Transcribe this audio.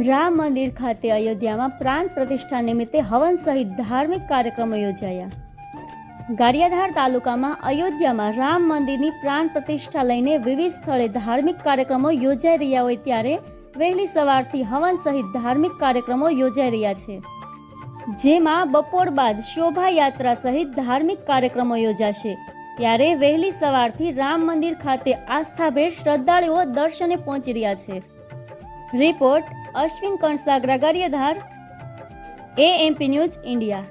રામ મંદિર ખાતે અયોધ્યામાં પ્રાણ પ્રતિષ્ઠા નિમિત્તે હવન સહિત ધાર્મિક કાર્યક્રમો યોજાયા. ગારિયાધાર તાલુકામાં અયોધ્યામાં રામ મંદિરની પ્રાણ પ્રતિષ્ઠા લઈને વિવિધ સ્થળે ધાર્મિક કાર્યક્રમો યોજાઈ રહ્યા હોય ત્યારે વહેલી સવારથી હવન સહિત ધાર્મિક કાર્યક્રમો યોજાઈ રહ્યા છે. જેમાં બપોર બાદ શોભાયાત્રા સહિત ધાર્મિક કાર્યક્રમો યોજાશે. ત્યારે વહેલી સવારથી રામ મંદિર ખાતે આસ્થાભેર શ્રદ્ધાળુઓ દર્શને પહોંચી રહ્યા છે. Report Ashwin Kansagra Gariyadhar AMP news India